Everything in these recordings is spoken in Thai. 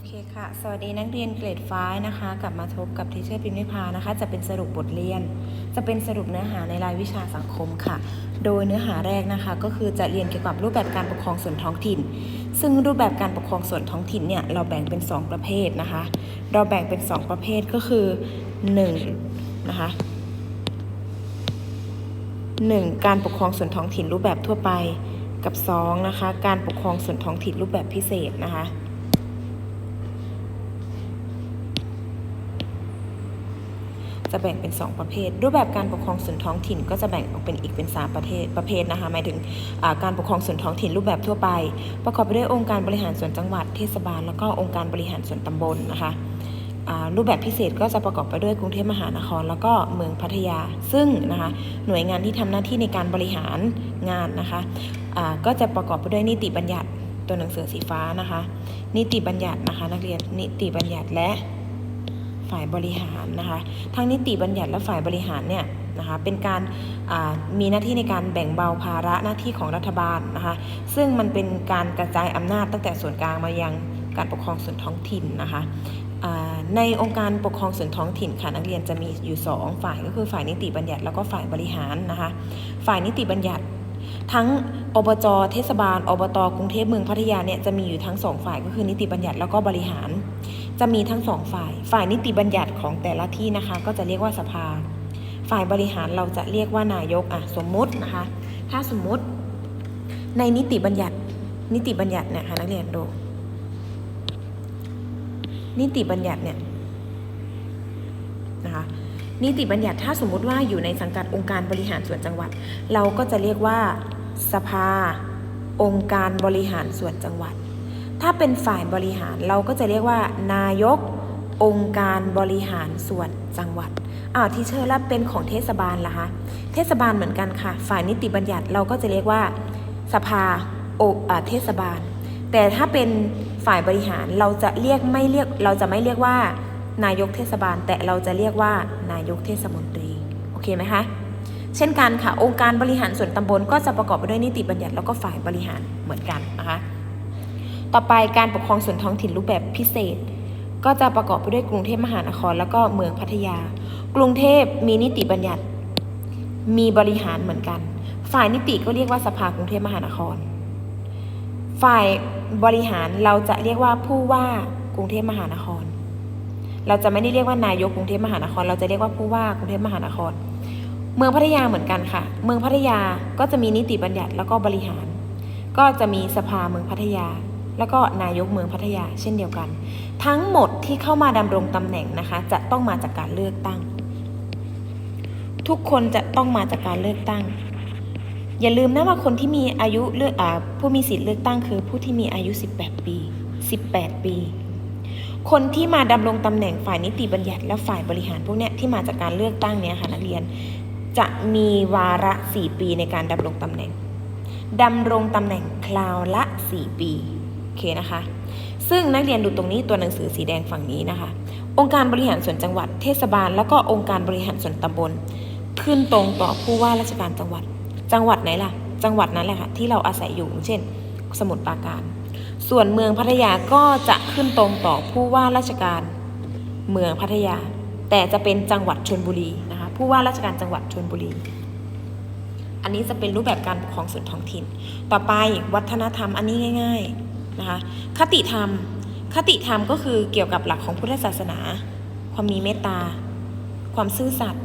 อเคค่ะ สวัสดีนักเรียนเกรดฟ้านะคะ กลับมาพบกับทีเชอร์พิมพ์นิพานะคะ จะเป็นสรุปบทเรียน จะเป็นสรุปเนื้อหาในรายวิชาสังคมค่ะ โดยเนื้อหาแรกนะคะ ก็คือจะเรียนเกี่ยวกับรูปแบบการปกครองส่วนท้องถิ่น ซึ่งรูปแบบการปกครองส่วนท้องถิ่นเนี่ยเราแบ่งเป็น 2 ประเภทนะคะ เราแบ่งเป็น 2 ประเภทก็คือ1นะคะ 1. การปกครองส่วนท้องถิ่นรูปแบบทั่วไปกับ2นะคะการปกครองส่วนท้องถิ่นรูปแบบพิเศษนะคะ จะแบ่งเป็น 2 ประเภท รูปแบบการปกครองส่วนท้องถิ่นก็จะแบ่งออกเป็นอีกเป็น 3 ประเภทประเภทนะคะหมายถึงการปกครองส่วนท้องถิ่นรูปแบบทั่วไป ประกอบไปด้วยองค์การบริหารส่วนจังหวัดเทศบาล แล้วก็องค์การบริหารส่วนตำบลนะคะรูปแบบพิเศษก็จะประกอบไปด้วยกรุงเทพมหานคร แล้วก็เมืองพัทยา ซึ่งนะคะหน่วยงานที่ทำหน้าที่ในการบริหารงานนะคะอ่าก็จะประกอบไปด้วยนิติบัญญัติตัวหนังสือสีฟ้านะคะ นิติบัญญัตินะคะนักเรียนนิติบัญญัติและ ฝ่ายบริหารนะคะทั้งนิติบัญญัติและฝ่ายบริหารเนี่ยนะคะเป็นการมีหน้าที่ในการแบ่งเบาภาระหน้าที่ของรัฐบาลนะคะซึ่งมันเป็นการกระจายอำนาจตั้งแต่ส่วนกลางมายังการปกครองส่วนท้องถิ่นนะคะในองค์การปกครองส่วนท้องถิ่นค่ะนักเรียนจะมีอยู่ 2 ฝ่ายก็คือฝ่ายนิติบัญญัติแล้วก็ฝ่ายบริหารนะคะฝ่ายนิติบัญญัติ ทั้งอบจเทศบาลอบตกรุงเทพเมืองพัทยาเนี่ยจะมีอยู่ทั้งสองฝ่ายก็คือนิติบัญญัติแล้วก็บริหาร จะมีทั้งสองฝ่าย ฝ่ายนิติบัญญัติของแต่ละที่นะคะ ก็จะเรียกว่าสภา ฝ่ายบริหารเราจะเรียกว่านายกอะสมมุตินะคะ ถ้าสมมุติในนิติบัญญัติ นิติบัญญัติเนี่ยค่ะนักเรียนดู นิติบัญญัติเนี่ยนะคะนิติบัญญัติถ้าสมมุติว่าอยู่ในสังกัดองค์การบริหารส่วนจังหวัด เราก็จะเรียกว่าสภา องค์การบริหารส่วนจังหวัด ถ้าเป็นฝ่ายบริหารเราก็จะเรียกว่า นายก องค์การบริหารส่วนจังหวัดอ้าวที่เชิญแล้วเป็นของเทศบาลล่ะคะเทศบาลเหมือนกันค่ะ ฝ่ายนิติบัญญัติเราก็จะเรียกว่า สภาโอกอ่าเทศบาล แต่ถ้าเป็นฝ่ายบริหารเราจะเรียกไม่เรียกเราจะไม่เรียกว่า นายกเทศบาล แต่เราจะเรียกว่า นายกเทศมนตรีโอเคไหมคะเช่นกันค่ะองค์การบริหารส่วนตำบลก็จะประกอบไปด้วยนิติบัญญัติแล้วก็ฝ่ายบริหารเหมือนกันนะคะ ต่อไปการปกครองส่วนท้องถิ่นรูปแบบพิเศษ ก็จะประกอบไปด้วยกรุงเทพมหานคร แล้วก็เมืองพัทยา กรุงเทพมีนิติบัญญัติ มีบริหารเหมือนกัน ฝ่ายนิติก็เรียกว่าสภากรุงเทพมหานคร ฝ่ายบริหารเราจะเรียกว่าผู้ว่ากรุงเทพมหานคร เราจะไม่ได้เรียกว่านายกกรุงเทพมหานคร เราจะเรียกว่าผู้ว่ากรุงเทพมหานคร เมืองพัทยาเหมือนกันค่ะ เมืองพัทยาก็จะมีนิติบัญญัติแล้วก็บริหาร ก็จะมีสภาเมืองพัทยา แล้วก็นายกเมืองพัทยาเช่นเดียวกัน ทั้งหมดที่เข้ามาดำรงตำแหน่งนะคะ จะต้องมาจากการเลือกตั้ง ทุกคนจะต้องมาจากการเลือกตั้ง อย่าลืมนะว่าคนที่มีอายุเลือกอผู้มีสิทธิ์เลือกตั้งคือผู้ที่มีอายุ 18 ปี 18 ปี คนที่มาดำรงตำแหน่งฝ่ายนิติบัญญัติและฝ่ายบริหารพวกเนี้ยที่มาจากการเลือกตั้งเนี้ยค่ะนักเรียนจะมีวาระ 4 ปีในการดำรงตำแหน่งดำรงตำแหน่งคราวละ 4 ปี เคนะคะ ซึ่งนักเรียนดูตรงนี้ตัวหนังสือสีแดงฝั่งนี้นะคะ องค์การบริหารส่วนจังหวัดเทศบาล แล้วก็องค์การบริหารส่วนตำบล ขึ้นตรงต่อผู้ว่าราชการจังหวัด จังหวัดไหนล่ะ จังหวัดนั้นแหละค่ะที่เราอาศัยอยู่เช่น สมุทรปราการ ส่วนเมืองพัทยาก็จะขึ้นตรงต่อผู้ว่าราชการ เมืองพัทยา แต่จะเป็นจังหวัดชนบุรีนะคะผู้ว่าราชการจังหวัดชนบุรีอันนี้จะเป็นรูปแบบการปกครองส่วนท้องถิ่น ต่อไปวัฒนธรรมอันนี้ง่าย ๆ นะคะ คติธรรม คติธรรมก็คือเกี่ยวกับหลักของพุทธศาสนา ความมีเมตตา ความซื่อสัตย์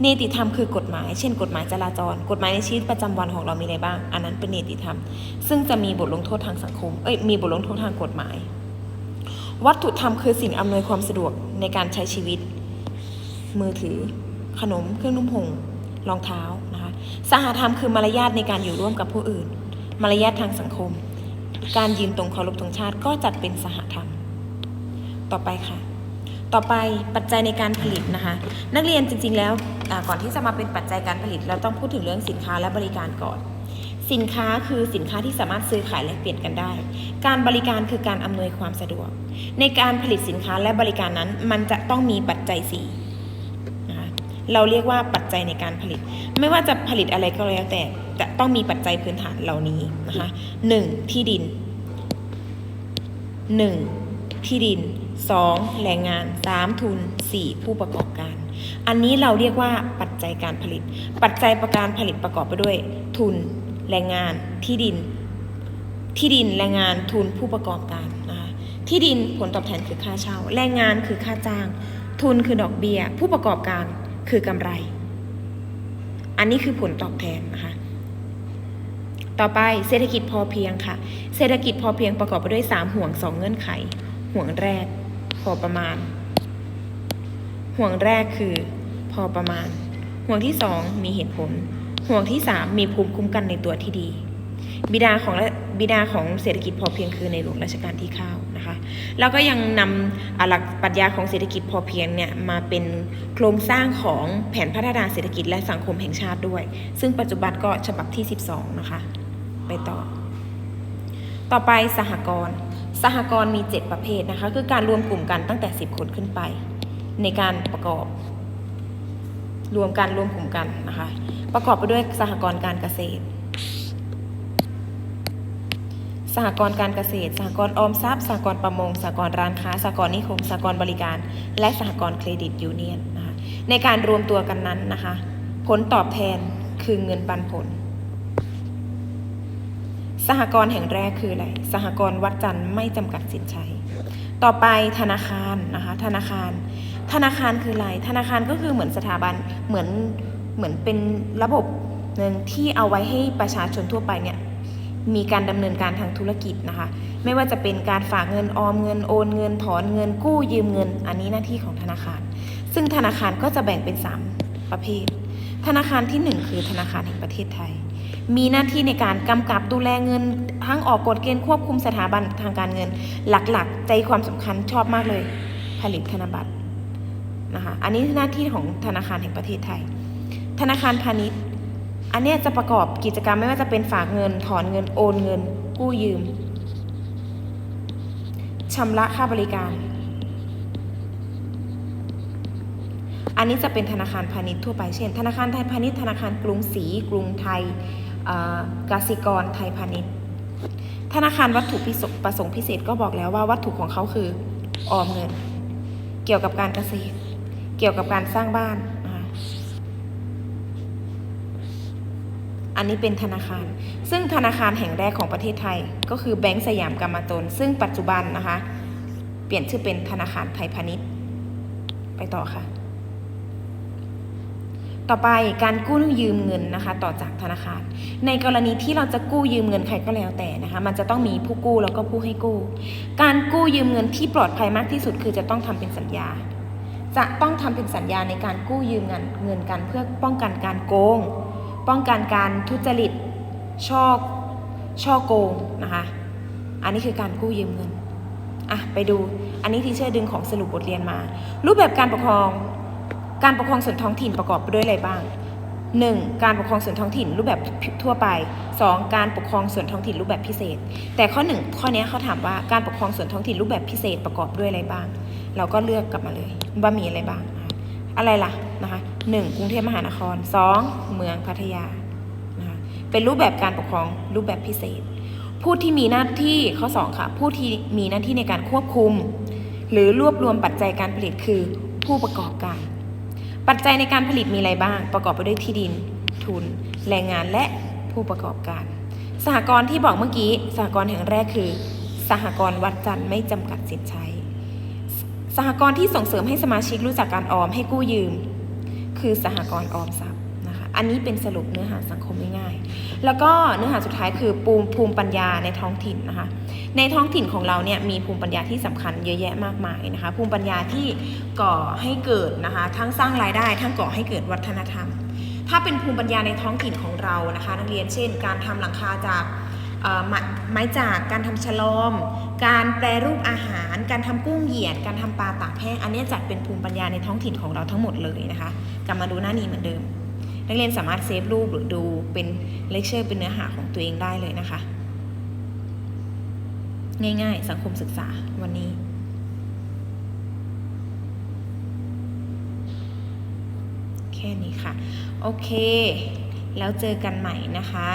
เนติธรรมคือกฎหมาย เช่น กฎหมายจราจร กฎหมายในชีวิตประจำวันของเรามีอะไรบ้าง อันนั้นเป็นเนติธรรม ซึ่งจะมีบทลงโทษทางสังคม เอ้ย มีบทลงโทษทางกฎหมาย วัตถุธรรมคือสิ่งอำนวยความสะดวกในการใช้ชีวิต มือถือ ขนม เครื่องนุ่มห่มรองเท้านะคะ สหธรรมคือมารยาทในการอยู่ร่วมกับผู้อื่น มารยาททางสังคม การยืนตรงเคารพธงชาติก็จัดเป็นสหธรรม ต่อไปค่ะ ต่อไปปัจจัยในการผลิตนะคะ นักเรียนจริง ๆ แล้วก่อนที่จะมาเป็นปัจจัยการผลิต เราต้องพูดถึงเรื่องสินค้าและบริการก่อนสินค้าคือสินค้าที่สามารถซื้อขายและเปลี่ยนกันได้ การบริการคือการอำนวยความสะดวก ในการผลิตสินค้าและบริการนั้น มันจะต้องมีปัจจัยสี่เราเรียกว่าปัจจัยในการผลิต ไม่ว่าจะผลิตอะไรก็แล้วแต่ จะต้องมีปัจจัยพื้นฐานเหล่านี้นะคะหนึ่งที่ดินหนึ่งที่ดิน 2. แรงงาน 3. ทุน 4. ผู้ประกอบการ อันนี้เราเรียกว่าปัจจัยการผลิต ปัจจัยประการผลิตประกอบไปด้วย ทุนแรงงานที่ดิน ที่ดินแรงงานทุนผู้ประกอบการนะคะที่ดินผลตอบแทนคือค่าเช่า แรงงานคือค่าจ้าง ทุนคือดอกเบี้ย ผู้ประกอบการคือกำไร อันนี้คือผลตอบแทนนะคะ ต่อไปเศรษฐกิจพอเพียงค่ะ เศรษฐกิจพอเพียงประกอบไปด้วย 3 ห่วง 2 เงื่อนไข ห่วงแรก พอประมาณ ห่วงแรกคือ พอประมาณ ห่วงที่ 2 มีเหตุผล ห่วงที่ 3 มีภูมิคุ้มกันในตัวที่ดี บิดาของบิดาของเศรษฐกิจพอเพียงคือในหลวงรัชกาลที่9นะคะ แล้วก็ยังนำหลักปรัชญาของเศรษฐกิจพอเพียงเนี่ยมาเป็นโครงสร้างของแผนพัฒนาเศรษฐกิจและสังคมแห่งชาติด้วย ซึ่งปัจจุบันก็ฉบับที่ 12 นะคะ ไปต่อ ต่อไปสหกรณ์สหกรณ์มี 7 ประเภทนะคะ คือการรวมกลุ่มกันตั้งแต่ 10 คนขึ้นไป ในการประกอบ รวมกันรวมกลุ่มกันนะคะ ประกอบไปด้วยสหกรณ์การเกษตร สหกรณ์การเกษตร สหกรณ์ออมทรัพย์สหกรณ์ประมงสหกรณ์ร้านค้าสหกรณ์นิคมสหกรณ์บริการ และสหกรณ์เครดิตยูเนียนนะคะในการรวมตัวกันนั้นนะคะ ผลตอบแทนคือเงินปันผล สหกรณ์แห่งแรกคืออะไร สหกรณ์วัดจันทร์ไม่จำกัดสินใช้ ต่อไปธนาคารนะคะ ธนาคาร ธนาคารคืออะไร ธนาคารก็คือเหมือนสถาบัน เหมือน เหมือนเป็นระบบหนึ่งที่เอาไว้ให้ประชาชนทั่วไปเนี่ยมีการดำเนินการทางธุรกิจนะคะ ไม่ว่าจะเป็นการฝากเงินออมเงินโอนเงินถอนเงินกู้ยืมเงิน อันนี้หน้าที่ของธนาคาร ซึ่งธนาคารก็จะแบ่งเป็น 3 ประเภท ธนาคารทีหนึ่1 คือธนาคารแห่งประเทศไทย มีหน้าที่ในการกำกับดูแลเงิน ทั้งออกกฎเกณฑ์ควบคุมสถาบันทางการเงิน หลักๆ ใจความสำคัญชอบมากเลย ผลิตธนบัตรนะคะอันนี้หน้าที่ของธนาคารแห่งประเทศไทย ธนาคารพาณิชย์ อันนี้จะประกอบกิจกรรมไม่ว่าจะเป็นฝากเงิน ถอนเงินโอนเงิน กู้ยืมชำระค่าบริการ อันนี้จะเป็นธนาคารพาณิชย์ทั่วไปเช่น ธนาคารไทยพาณิชย์ธนาคารกรุงศรีกรุงไทย กสิกรไทยพาณิชย์ ธนาคารวัตถุประสงค์พิเศษก็บอกแล้วว่าวัตถุของเขาคือออมเงิน เกี่ยวกับการเกษตร เกี่ยวกับการสร้างบ้าน อันนี้เป็นธนาคาร ซึ่งธนาคารแห่งแรกของประเทศไทย ก็คือแบงก์สยามกรรมตน ซึ่งปัจจุบันนะคะ เปลี่ยนชื่อเป็นธนาคารไทยพาณิชย์ ไปต่อค่ะ ต่อไปการกู้ยืมเงินนะคะ ต่อจากธนาคาร ในกรณีที่เราจะกู้ยืมเงินใครก็แล้วแต่นะคะ มันจะต้องมีผู้กู้แล้วก็ผู้ให้กู้ การกู้ยืมเงินที่ปลอดภัยมากที่สุด คือจะต้องทำเป็นสัญญา จะต้องทำเป็นสัญญาในการกู้ยืมเงินเงินกันเพื่อป้องกันการโกง ป้องกันการทุจริตช่อช่อโกงนะคะ อันนี้คือการกู้ยืมเงินอะไปดูอันนี้ที่เชื่อดึงของสรุปบทเรียนมา รูปแบบการปกครอง การปกครองส่วนท้องถิ่นประกอบไปด้วยอะไรบ้าง 1. การปกครองส่วนท้องถิ่นรูปแบบทั่วไป 2. การปกครองส่วนท้องถิ่นรูปแบบพิเศษ แต่ข้อ 1 ข้อนี้เขาถามว่าการปกครองส่วนท้องถิ่นรูปแบบพิเศษประกอบด้วยอะไรบ้าง เราก็เลือกกลับมาเลยว่ามีอะไรบ้าง อะไรล่ะนะคะ 1. กรุงเทพมหานคร 2. เมืองพัทยานะคะเป็นรูปแบบการปกครองรูปแบบพิเศษ ผู้ที่มีหน้าที่ข้อ 2 ค่ะ ผู้ที่มีหน้าที่ในการควบคุม หรือรวบรวมปัจจัยการผลิตคือผู้ประกอบการ ปัจจัยในการผลิตมีอะไรบ้าง ประกอบไปด้วยที่ดิน ทุน แรงงานและผู้ประกอบการ สหกรณ์ที่บอกเมื่อกี้ สหกรณ์แห่งแรกคือ สหกรณ์วัดจันทร์ไม่จำกัดสินใช้ สหกรณ์ที่ส่งเสริมให้สมาชิกรู้จักการออมให้กู้ยืม คือสหกรณ์ออมทรัพย์นะคะ อันนี้เป็นสรุปเนื้อหาสังคมง่ายๆ แล้วก็เนื้อหาสุดท้ายคือปูมภูมิปัญญาในท้องถิ่นนะคะ ในท้องถิ่นของเราเนี่ยมีภูมิปัญญาที่สำคัญเยอะแยะมากมายนะคะ ภูมิปัญญาที่ก่อให้เกิดนะคะ ทั้งสร้างรายได้ทั้งก่อให้เกิดวัฒนธรรม ถ้าเป็นภูมิปัญญาในท้องถิ่นของเรานะคะ นักเรียนเช่น การทำหลังคาจากไม้จากการทำฉลอม การแปรรูปอาหาร การทำกุ้งเหยียด การทำปลาตากแห้งอันนี้จัดเป็นภูมิปัญญาในท้องถิ่นของเราทั้งหมดเลยนะคะกลับมาดูหน้านี้เหมือนเดิม นักเรียนสามารถเซฟรูปหรือดูเป็นเลคเชอร์เป็นเนื้อหาของตัวเองได้เลยนะคะ ง่ายๆ สังคมศึกษาวันนี้ แค่นี้ค่ะ โอเค แล้วเจอกันใหม่นะคะ